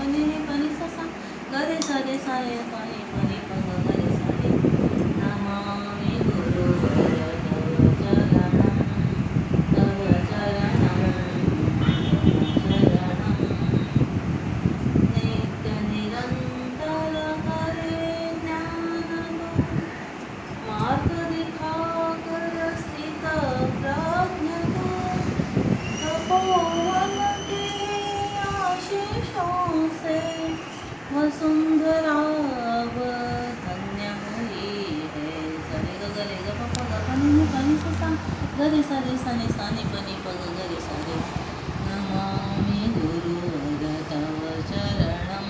पने पने ससा गरे सरे सारे पने पने gare ga pa pa ga ni ni ga ni sa sa gare sa re sa ni sa ni तव ni तव ga gare sa re నమామి గురు తవ చరణం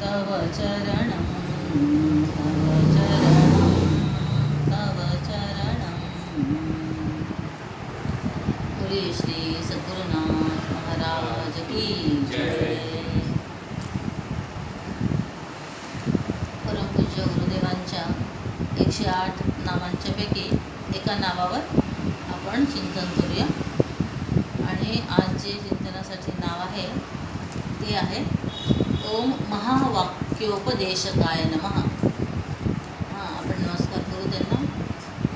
తవ చరణం नावावर आपण चिंतन करूया. आणि आज जे चिंतनासाठी नाव आहे ते आहे ओम महावाक्योपदेशकाय नमः. हां आपण नमस्कार करू त्यांना.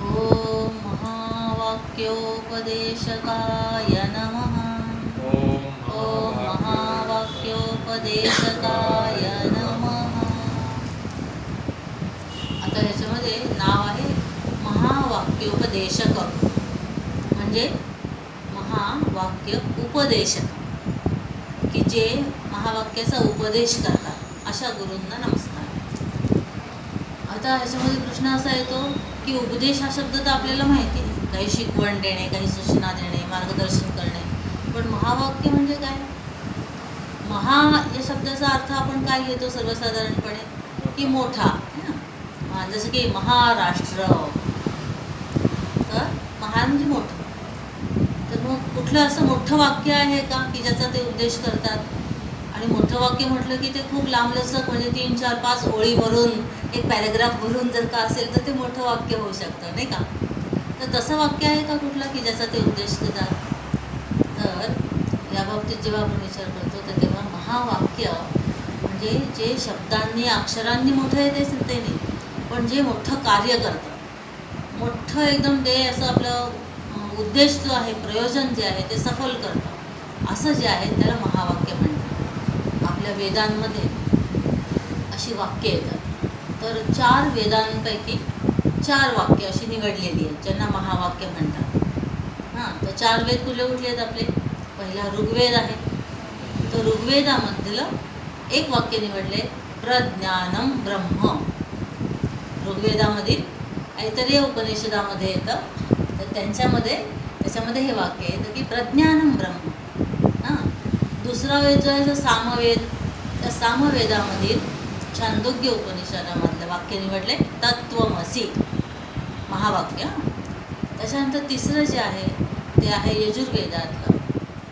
ओम महावाक्योपदेशकाय नमः. ओम ओम महावाक्योपदेशकाय उपदेशक. म्हणजे महावाक्य उपदेशक. की जे महावाक्याचा उपदेश करतात अशा गुरूंना नमस्कार. आता ह्याच्यामध्ये प्रश्न असा येतो की उपदेश हा शब्द तर आपल्याला माहिती आहे. काही शिकवण देणे काही सूचना देणे मार्गदर्शन करणे. पण महावाक्य म्हणजे काय? महा या शब्दाचा अर्थ आपण काय घेतो सर्वसाधारणपणे? की मोठा है ना? जसं की महाराष्ट्र. तर महान म्हणजे मोठं. तर मग कुठलं असं मोठं वाक्य आहे का की ज्याचा ते उद्देश करतात? आणि मोठं वाक्य म्हटलं की ते खूप लांबलचक म्हणजे तीन चार पाच ओळी भरून एक पॅरेग्राफ भरून जर का असेल तर ते मोठं वाक्य होऊ शकतं नाही का? तर तसं वाक्य आहे का कुठलं की ज्याचा ते उद्देश देतात? तर या बाबतीत जेव्हा आपण विचार करतो तर तेव्हा महावाक्य म्हणजे जे शब्दांनी अक्षरांनी मोठं आहे ते ते नाही पण जे मोठं कार्य करतं मोठं एकदम ते असं आपलं उद्देश जो आहे प्रयोजन जे आहे ते सफल करतं असं जे आहे त्याला महावाक्य म्हणतात. आपल्या वेदांमध्ये अशी वाक्य येतात. तर चार वेदांपैकी चार वाक्य अशी निवडलेली आहेत ज्यांना महावाक्य म्हणतात. हां तर चार वेद कुठले कुठले आहेत आपले? पहिला ऋग्वेद आहे. तर ऋग्वेदामधलं एक वाक्य निवडले प्रज्ञानम ब्रह्म. ऋग्वेदामधील ऐतरेय उपनिषदामध्ये येतं. तर त्यांच्यामध्ये त्याच्यामध्ये हे वाक्य येतं की प्रज्ञानम ब्रह्म. हां. दुसरा वेद जो आहे तो सामवेद. त्या सामवेदामधील छांदोग्य उपनिषदामधलं वाक्य निवडले तत्वमसी महावाक्य. त्याच्यानंतर तिसरं जे आहे ते आहे यजुर्वेदातलं.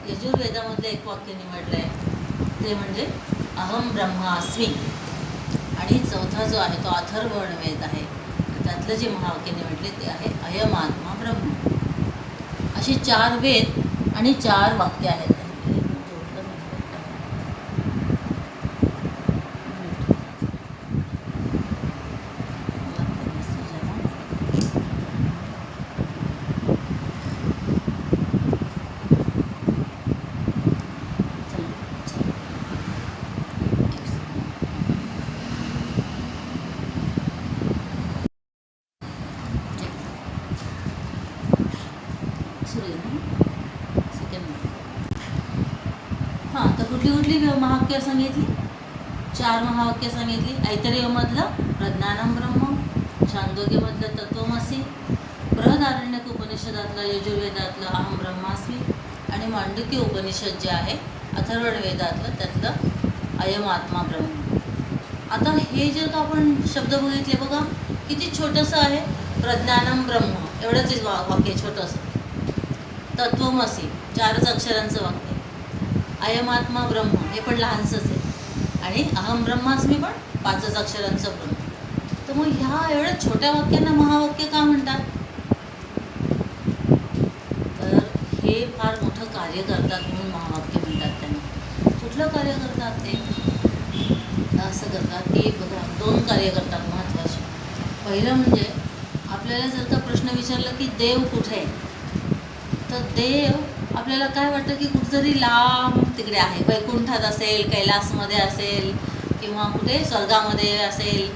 यजुर्वेदामधलं एक वाक्य निवडलं आहे ते म्हणजे अहम ब्रह्मास्मी. आणि चौथा जो आहे तो अथर्वण वेद आहे. त्यातलं जे महावाक्य निवडले ते आहे अयम आत्मा ब्रह्म. अशी चार वेद आणि चार वाक्य आहेत हां तर कुठली कुठली व्य- सांगितली चार महावाक्य सांगितली. ऐतरेयमधलं प्रज्ञानम ब्रह्म छांदोग्यमधलं तत्वमसी बृहदारण्यक उपनिषदातलं यजुर्वेदातलं अहम ब्रह्मास्मी आणि मांडुक्य उपनिषद जे आहे अथर्वणवेदातलं त्यातलं अयम आत्मा ब्रह्म. आता हे जर का आपण शब्द बघितले बघा किती छोटंसं आहे. प्रज्ञानम ब्रह्म एवढंच वा वाक्य छोटंसं. तत्वमसी चारच अक्षरांचं वाक्य. अयमात्मा ब्रह्म हे पण लहानसंच आहे. आणि अहम ब्रह्मास्मी पण पाचच अक्षरांचं ब्रह्म. तर मग ह्या एवढ्या छोट्या वाक्यांना महावाक्य का म्हणतात? तर हे फार मोठं कार्य करतात म्हणून महावाक्य म्हणतात त्यांना. कुठलं कार्य करतात ते? असं करतात की बघा दोन कार्य करतात महत्त्वाचे पहिलं म्हणजे आपल्याला जर का प्रश्न विचारला की देव कुठे आहे? तर देव आपल्याला काय वाटतं की कुठंतरी लांब तिकडे आहे. वैकुंठात असेल कैलासमध्ये असेल किंवा कुठे स्वर्गामध्ये असेल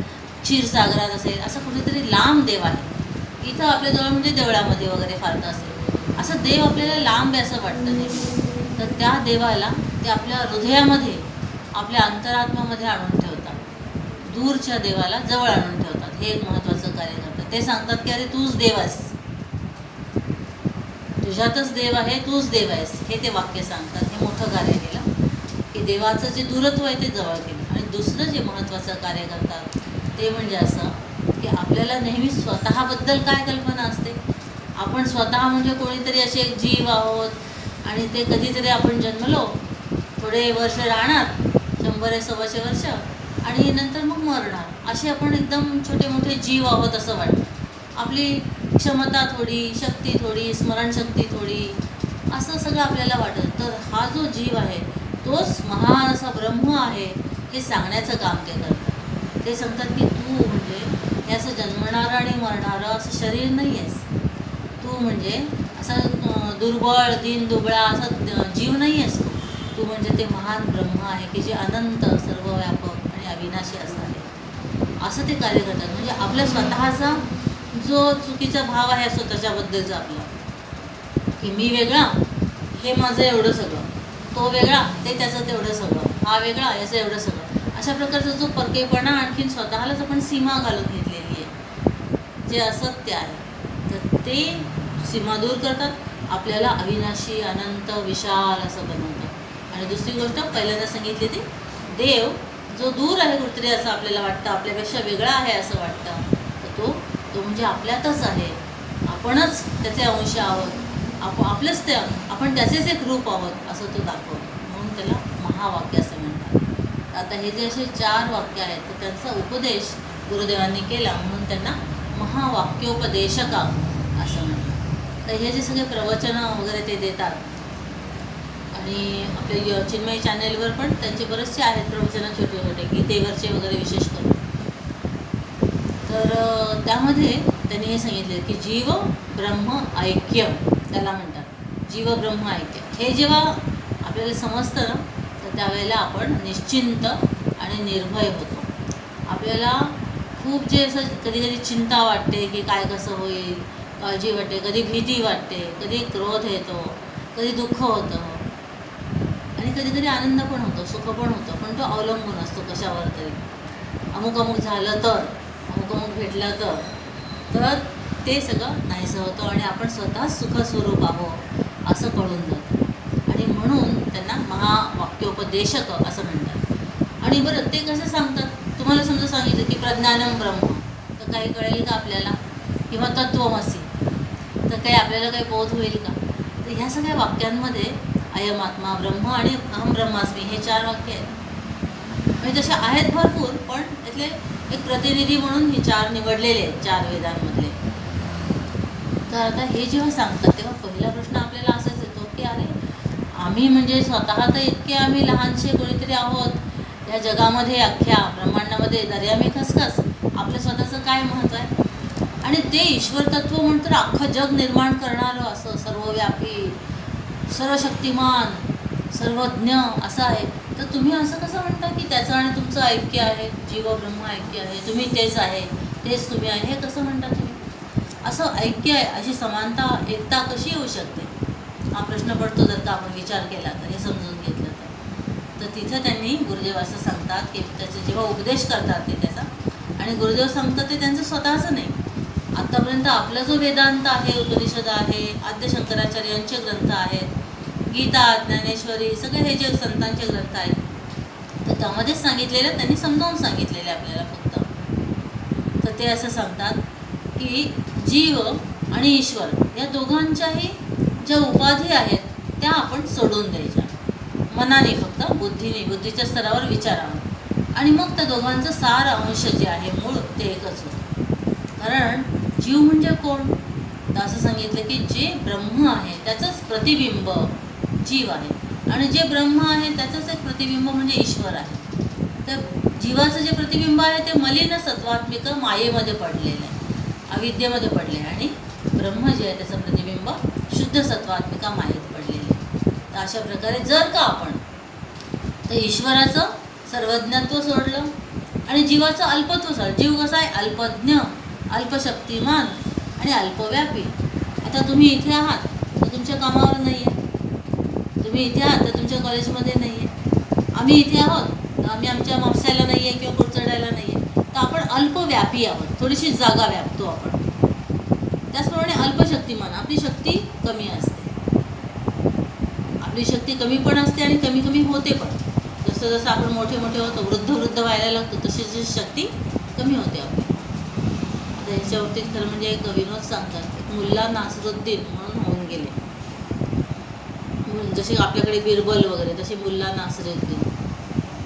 क्षीरसागरात असेल असं कुठेतरी लांब देव आहे. इथं आपल्याजवळ म्हणजे देवळामध्ये वगैरे फारतं असेल. असं देव आपल्याला लांब आहे असं वाटतं नाही तर त्या देवाला ते आपल्या हृदयामध्ये आपल्या अंतरात्म्यामध्ये आणून ठेवतात. दूरच्या देवाला जवळ आणून ठेवतात. हे एक महत्त्वाचं कार्य करतं. ते सांगतात की अरे तूच देव आहेस. तुझ्यातच देव आहे तूच देव आहेस. हे ते वाक्य सांगतात. मोठं कार्य केलं. की देवाचं जे दूरत्व आहे ते जवळ केलं. आणि दुसरं जे महत्त्वाचं कार्य करतात ते म्हणजे असं की आपल्याला नेहमी स्वतःबद्दल काय कल्पना असते? आपण स्वतः म्हणजे कोणीतरी असे एक जीव आहोत आणि ते कधीतरी आपण जन्मलो थोडे वर्ष राहणार शंभर आहे सव्वाशे वर्ष आणि नंतर मग मरणार. असे आपण एकदम छोटे मोठे जीव आहोत असं वाटतं. आपली क्षमता थोडी शक्ती थोडी स्मरणशक्ती थोडी असं सगळं आपल्याला वाटत. तर हा जो जीव आहे तोच महान असा ब्रह्म आहे हे सांगण्याचं काम ते करतात. ते सांगतात की तू म्हणजे हे असं जन्मणारं आणि मरणारं असं शरीर नाही आहेस. तू म्हणजे असा दुर्बळ दिन दुबळा असा जीव नाही आहेस तू. तू म्हणजे ते महान ब्रह्म आहे की जे अनंत सर्वव्यापक आणि अविनाशी असं आहे. असं ते कार्य करतात. म्हणजे आपल्या स्वतःचा जो चुकीचा भाव आहे स्वतःच्याबद्दलचा आपला. की मी वेगळा हे माझं एवढं सगळं. तो वेगळा ते त्याचं तेवढं सगळं. हा वेगळा याचं एवढं सगळं. अशा प्रकारचा जो परकेपणा आणखीन स्वतःलाच आपण सीमा घालून घेतलेली आहे. जे असत्य आहे. तर ते सीमा दूर करतात. आपल्याला अविनाशी अनंत विशाल असं बनवतात. आणि दुसरी गोष्ट पहिल्यांदा सांगितली ती देव जो दूर आहे कुठतरी असं आपल्याला वाटतं आपल्यापेक्षा वेगळा आहे असं वाटतं. तर तो तो म्हणजे आपल्यातच आहे. आपणच त्याचे अंश आहोत. आप आपलंच ते आपण त्याचेच एक रूप आहोत असं तो दाखवतो. म्हणून त्याला महावाक्य असं म्हणतात. आता हे जे असे चार वाक्य आहेत तर त्यांचा उपदेश गुरुदेवांनी केला म्हणून त्यांना महावाक्योपदेशका असं म्हणतात. तर हे जे सगळे प्रवचनं वगैरे ते देतात. आणि आपल्या य- चिन्मय चॅनेलवर पण त्यांचे बरेचसे आहेत प्रवचनं छोटे छोटे गीतेवरचे वगैरे विशेष करून. तर त्यामध्ये त्यांनी हे सांगितले की जीव ब्रह्म ऐक्य. त्याला म्हणतात जीव ब्रह्म ऐक्य हे जेव्हा आपल्याला समजतं ना तर त्यावेळेला आपण निश्चिंत आणि निर्भय होतो. आपल्याला खूप जे असं कधी कधी चिंता वाटते की काय कसं होईल काळजी वाटते कधी भीती वाटते कधी क्रोध येतो कधी दुःख होतं. आणि कधी कधी आनंद पण होतो सुख पण होतं पण तो अवलंबून असतो कशावर तरी. अमुक अमुक झालं तर अमुक अमुक भेटलं तर. तर ते सगळं नाहीसं होतं आणि आपण स्वतः सुखस्वरूप आहोत असं कळून जातं. आणि म्हणून त्यांना महावाक्योपदेशक असं म्हणतात. आणि बरं ते कसं सांगतात? तुम्हाला समजा सांगितलं की प्रज्ञानम ब्रह्म तर काही कळेल का आपल्याला? किंवा तत्वमसी तर काही आपल्याला काही बोध होईल का? तर ह्या सगळ्या वाक्यांमध्ये अयम आत्मा ब्रह्म आणि अहम ब्रह्मास्मी हे चार वाक्य आहेत. म्हणजे तसे आहेत भरपूर पण त्यातले एक प्रतिनिधी म्हणून हे चार निवडलेले आहेत चार वेदांमधले. तर आता हे जेव्हा सांगतात तेव्हा पहिला प्रश्न आपल्याला असाच येतो की अरे आम्ही म्हणजे स्वतः तर इतके आम्ही लहानसे कोणीतरी आहोत या जगामध्ये अख्ख्या ब्रह्मांडामध्ये दर्यामी खसखस. आपलं स्वतःचं काय महत्त्व आहे? आणि ते ईश्वर तत्व म्हणतं अख्खं जग निर्माण करणारं असं सर्वव्यापी सर्वशक्तिमान सर्वज्ञ असं आहे. तर तुम्ही असं कसं म्हणता की त्याचं आणि तुमचं ऐक्य आहे जीव ब्रह्म ऐक्य आहे तुम्ही तेच आहे तेच तुम्ही आहे? हे कसं म्हणता असं ऐक्य आहे अशी समानता एकता कशी येऊ शकते? हा प्रश्न पडतो जर का आपण विचार केला तर हे समजून घेतलं तर. तर तिथं त्यांनी गुरुदेव असं सांगतात की त्याचे जेव्हा उपदेश करतात ते त्याचा आणि गुरुदेव सांगतात ते त्यांचं स्वतःचं नाही. आत्तापर्यंत आपला जो वेदांत आहे उपनिषद आहे आद्य शंकराचार्यांचे ग्रंथ आहेत गीता ज्ञानेश्वरी सगळे हे जे संतांचे ग्रंथ आहेत तर त्यामध्येच सांगितलेलं त्यांनी समजावून सांगितलेलं आपल्याला फक्त. तर ते असं सांगतात की जीव आणि ईश्वर या दोघांच्याही ज्या उपाधी आहेत त्या आपण सोडून द्यायच्या. मनाने फक्त बुद्धीने बुद्धीच्या स्तरावर विचारावं. आणि मग त्या दोघांचं सार अंश जे आहे मूळ ते एकच होतं. कारण जीव म्हणजे कोण? तर असं सांगितलं की जे ब्रह्म आहे त्याचंच प्रतिबिंब जीव आहे. आणि जे ब्रह्म आहे त्याचंच एक प्रतिबिंब म्हणजे ईश्वर आहे. तर जीवाचं जे प्रतिबिंब आहे ते मलिन सत्वात्मिक मायेमध्ये पडलेलं आहे. अविद्येमध्ये पडले आणि ब्रह्म जे आहे त्याचं प्रतिबिंब शुद्ध सत्वात्मिका माहीत पडलेले आहे. तर अशा प्रकारे जर का आपण तर ईश्वराचं सर्वज्ञत्व सोडलं आणि जीवाचं अल्पत्व सोडलं. जीव कसा आहे? अल्पज्ञ अल्पशक्तिमान आणि अल्पव्यापी. आता तुम्ही इथे आहात तर तुमच्या कामावर नाही आहे तुम्ही इथे आहात तर तुमच्या कॉलेजमध्ये नाही आहे आम्ही इथे आहोत तर आम्ही आमच्या मापसायला नाही आहे किंवा चढायला नाही आहे तर आपण अल्पव्यापी आहोत. थोडीशी जागा व्यापतो आपण. त्याचप्रमाणे अल्पशक्तिमान आपली शक्ती कमी असते. आपली शक्ती कमी पण असते आणि कमी कमी होते पण. जसं जसं आपण मोठे मोठे होतो वृद्ध वृद्ध व्हायला लागतो तशी जी शक्ती कमी होते आपली. आता ह्याच्या बाबतीत खरं म्हणजे एक विनोद सांगतात. मुल्ला नासरुद्दीन म्हणून होऊन गेले. जसे आपल्याकडे बिरबल वगैरे तसे मुल्ला नासरुद्दीन.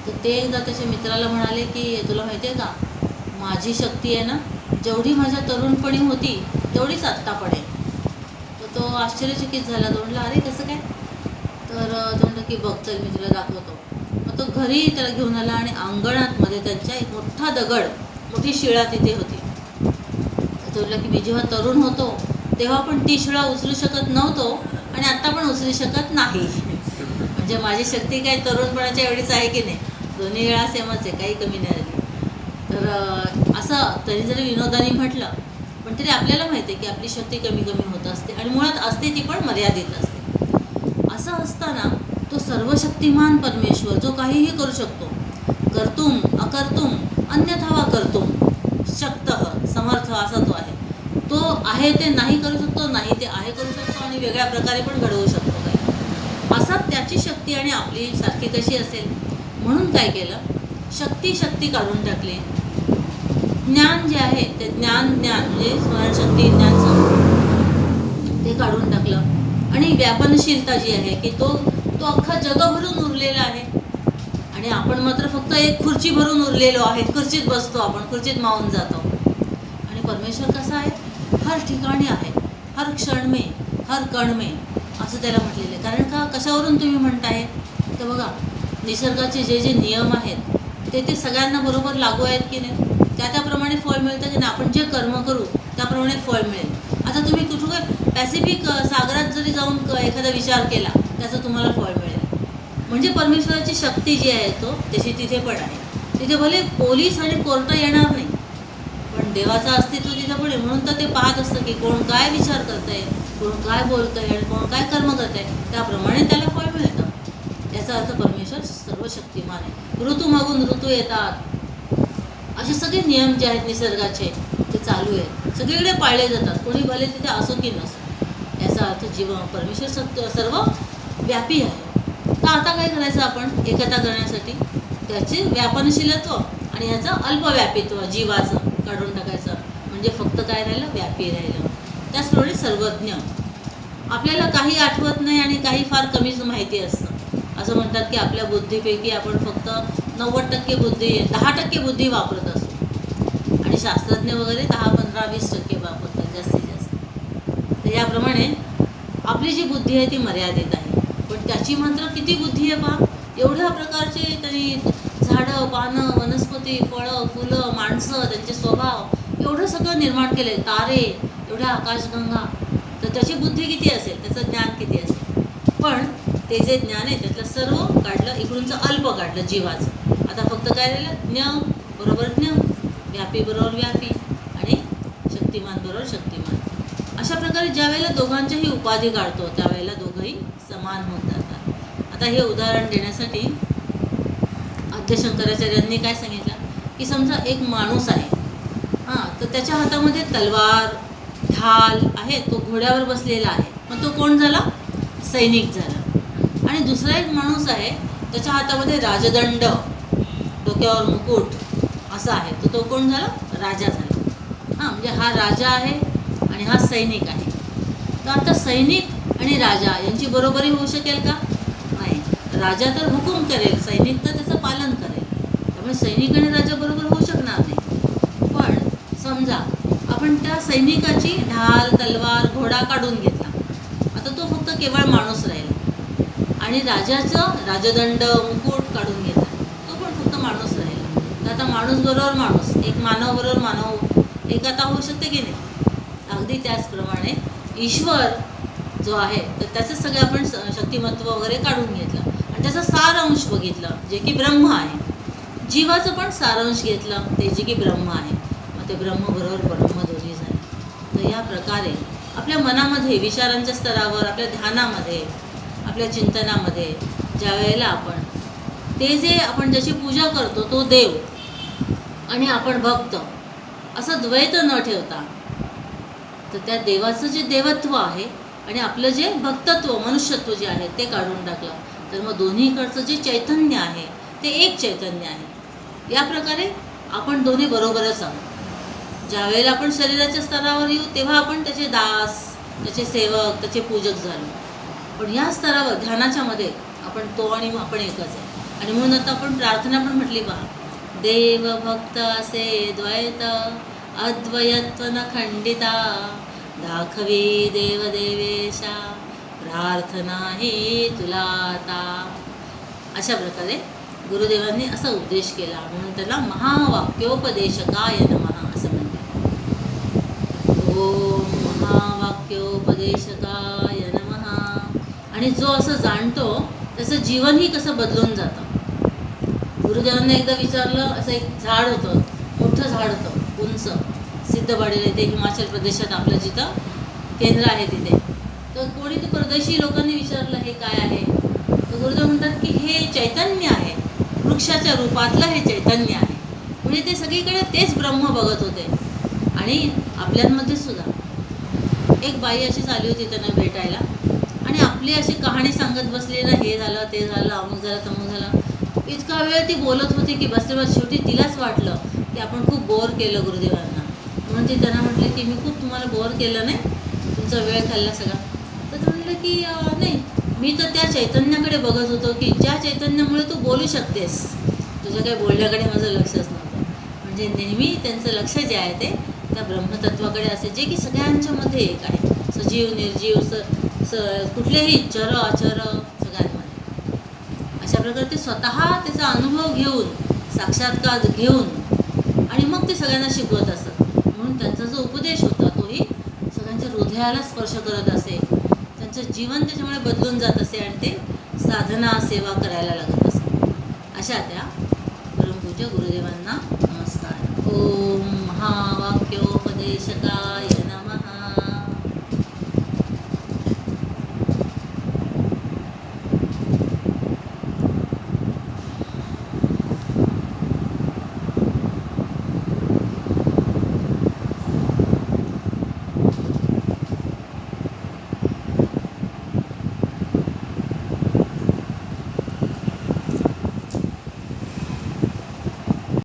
तर ते एकदा त्याच्या मित्राला म्हणाले की तुला माहिती आहे का? माझी शक्ती आहे ना जेवढी माझ्या तरुणपणी होती तेवढीच आत्ता पडेल. तर तो आश्चर्यचकित झाला. तो अरे कसं काय? तर तो म्हणलं की बघ चल मी तुला दाखवतो. मग तो घरी त्याला घेऊन आला आणि अंगणातमध्ये त्यांच्या एक मोठा दगड मोठी शिळा तिथे होती. तर तो की मी जेव्हा तरुण होतो तेव्हा पण ती शिळा उचलू शकत नव्हतो आणि आत्ता पण उचलू शकत नाही. म्हणजे माझी शक्ती काय तरुणपणाच्या एवढीच आहे की नाही? दोन्ही वेळा सेमच आहे काही कमी नाही. असं तरी जरी विनोदानी म्हटलं पण तरी आपल्याला माहिती आहे की आपली शक्ती कमी कमी होत असते आणि मुळात असते ती पण मर्यादित असते. असं असताना तो सर्वशक्तिमान परमेश्वर जो काहीही करू शकतो कर्तुम अकर्तुम अन्यथा वा कर्तुम शक्त समर्थ असा तो आहे. तो आहे ते नाही करू शकतो नाही ते आहे करू शकतो आणि वेगळ्या प्रकारे पण घडवू शकतो काय असा त्याची शक्ती आणि आपली सारखी कशी असेल? म्हणून काय केलं? शक्ती शक्ती काढून टाकली. ज्ञान जे आहे ते ज्ञान ज्ञान म्हणजे स्मरणशक्ती ज्ञान ते काढून टाकलं. आणि व्यापनशीलता जी आहे की तो तो अख्खा जगभरून उरलेला आहे. आणि आपण मात्र फक्त एक खुर्ची भरून उरलेलो आहे खुर्चीत बसतो आपण खुर्चीत मावून जातो. आणि परमेश्वर कसा आहे? हर ठिकाणी आहे. हर क्षणमे हर कणमे असं त्याला म्हटलेलं आहे. कारण का? कशावरून तुम्ही म्हणताय? तर बघा निसर्गाचे जे जे नियम आहेत ते ते सगळ्यांना बरोबर लागू आहेत की नाही? त्या त्याप्रमाणे फळ मिळतं की नाही आपण जे कर्म करू त्याप्रमाणे फळ मिळेल. आता तुम्ही कुठं काय पॅसिफिक सागरात जरी जाऊन एखादा विचार केला त्याचं तुम्हाला फळ मिळेल. म्हणजे परमेश्वराची शक्ती जी आहे तो तशी तिथे पण आहे. तिथे भले पोलीस आणि कोर्ट येणार नाही पण देवाचं अस्तित्व तिथं पण आहे. म्हणून तर ते पाहत असतं की कोण काय विचार करतंय कोण काय बोलतंय आणि कोण काय कर्म करतंय त्याप्रमाणे त्याला फळ मिळतं. याचा अर्थ परमेश्वर सर्व शक्तिमान आहे. ऋतू मागून ऋतू येतात. असे सगळे नियम जे आहेत निसर्गाचे ते चालू आहेत. सगळीकडे पाळले जातात. कोणी भले तिथे असो की नसो. याचा अर्थ जीव परमेश्वर सत्य सर्व व्यापी आहे. तर आता काय करायचं आपण? एकता करण्यासाठी. त्याचे व्यापनशीलत्व आणि याचं अल्पव्यापीत्व जीवाचं काढून टाकायचं. म्हणजे फक्त काय राहिलं? व्यापी राहिलं. त्याचप्रमाणे सर्वज्ञ. आपल्याला काही आठवत नाही आणि काही फार कमीच माहिती असतं. असं म्हणतात की आपल्या बुद्धीपैकी आपण फक्त नव्वद टक्के बुद्धी दहा टक्के बुद्धी वापरत असतो. आणि शास्त्रज्ञ वगैरे दहा पंधरा वीस टक्के वापरतात जास्तीत जास्त. तर याप्रमाणे आपली जी बुद्धी आहे ती मर्यादित आहे. पण त्याची मात्र किती बुद्धी आहे पहा एवढ्या प्रकारचे त्यांनी झाडं पानं वनस्पती फळं फुलं माणसं त्यांचे स्वभाव एवढं सगळं निर्माण केले तारे एवढ्या आकाशगंगा. तर त्याची बुद्धी किती असेल? त्याचं ज्ञान किती असेल? पण ते जे ज्ञान आहे त्यातलं सर्व काढलं इकडूनचं अल्प काढलं जीवाचं. आता फक्त काय राहिलं ज्ञ बरोबर ज्ञ व्यापी बरोबर व्यापी. आणि शक्तिमान बरोबर शक्तिमान. अशा प्रकारे ज्या वेळेला दोघांच्याही उपाधी काढतो त्यावेळेला दोघंही समान होत जातात. आता हे उदाहरण देण्यासाठी आद्यशंकराचार्यांनी काय सांगितलं? की समजा एक माणूस आहे हां तर त्याच्या हातामध्ये तलवार ढाल आहे तो घोड्यावर बसलेला आहे. मग तो कोण झाला? सैनिक झाला. आणि दुसरा एक माणूस आहे त्याच्या हातामध्ये राजदंड. डोक्यावर मुकुट असा आहे. तर तो कोण झाला? राजा झाला. हां म्हणजे हा राजा आहे आणि हा सैनिक आहे. तर आता सैनिक आणि राजा यांची बरोबरी होऊ शकेल का? नाही. राजा तर हुकूम करेल सैनिक तर त्याचं पालन करेल. त्यामुळे सैनिक आणि राजा बरोबर होऊ शकणार नाही. पण समजा आपण त्या सैनिकाची ढाल तलवार घोडा काढून घेतला. आता तो फक्त केवळ माणूस राहिला. आणि राजाचं राजदंड मुकुट काढून घेतला तो पण फक्त माणूस राहिला तर आता माणूस बरोबर माणूस एक मानव बरोबर मानव एक आता होऊ शकते की नाही? अगदी त्याचप्रमाणे ईश्वर जो आहे तर त्याचं सगळं आपण स- शक्तिमत्व वगैरे काढून घेतलं. आणि त्याचा सारांश बघितलं जे की ब्रह्म आहे. जीवाचं पण सारांश घेतलं ते जे की ब्रह्म आहे. मग ते ब्रह्म बरोबर ब्रह्म दोन्ही झाले. तर या प्रकारे आपल्या मनामध्ये विचारांच्या स्तरावर आपल्या ध्यानामध्ये आपल्या चिंतनामध्ये ज्या वेळेला आपण ते जे आपण ज्याची पूजा करतो तो देव आणि आपण भक्त. असं द्वैत न ठेवता. तर त्या देवाचं जे देवत्व आहे आणि आपलं जे भक्तत्व मनुष्यत्व जे आहे ते काढून टाकलं. तर मग दोन्हीकडचं जे चैतन्य आहे ते एक चैतन्य आहे. या प्रकारे आपण दोन्ही बरोबरच आहोत. ज्यावेळेला आपण शरीराच्या स्तरावर येऊ तेव्हा आपण त्याचे दास त्याचे सेवक त्याचे पूजक झालो. पण या स्तरावर ध्यानाच्या मध्ये आपण तो आणि आपण एकच आहे. आणि म्हणून आता आपण प्रार्थना पण म्हटली पहा. देव भक्त असे द्वैत अद्वयत्व न खंडिता दाखवी देवदेवेशा प्रार्थना ही तुला आता। अशा प्रकारे गुरुदेवांनी असा उपदेश केला. म्हणून त्याला महावाक्योपदेशकाय नमः असं म्हणते ओम महावाक्योपदेशकाय नमः. आणि जो असं जाणतो त्याचं जीवनही कसं बदलून जातं? गुरुदेवांना एकदा विचारलं असं एक झाड होतं मोठं झाड होतं उंच सिद्धवाडीला ते हिमाचल प्रदेशात आपलं जिथं केंद्र आहे तिथे. तर कोणी ते परदेशी लोकांनी विचारलं हे काय आहे? तर गुरुदेव म्हणतात की हे चैतन्य आहे. वृक्षाच्या रूपातलं हे चैतन्य आहे. म्हणजे ते सगळीकडे तेच ब्रह्म बघत होते. आणि आपल्यांमध्ये सुद्धा. एक बाई अशी आली होती त्यांना भेटायला. आणि आपली अशी कहाणी सांगत बसली ना हे झालं ते झालं अमुक झालं तमुक झालं. इतका वेळ ती बोलत होती की बसले बस शेवटी तिलाच वाटलं की आपण खूप बोर केलं गुरुदेवांना. म्हणून ती त्यांना म्हटलं की मी खूप तुम्हाला बोर केलं नाही तुमचा वेळ खाल्ला सगळा. तर ते म्हटलं की नाही मी तर त्या चैतन्याकडे बघत होतो की ज्या चैतन्यामुळे तू बोलू शकतेस. तुझ्या काही बोलण्याकडे माझं लक्षच नव्हतं. म्हणजे नेहमी त्यांचं लक्ष जे आहे ते त्या ब्रह्मतत्वाकडे असे जे की सगळ्यांच्यामध्ये एक आहे. सजीव निर्जीव स स कुठलेही चर अचर तर ते स्वतः त्याचा अनुभव घेऊन साक्षात्कार घेऊन आणि मग ते सगळ्यांना शिकवत असत. म्हणून त्यांचा जो उपदेश होता तोही सगळ्यांच्या हृदयाला स्पर्श करत असे. त्यांचं जीवन त्याच्यामुळे बदलून जात असे आणि ते साधना सेवा करायला लागत असे. अशा त्या परमपूज्य गुरुदेवांना नमस्कार. ओम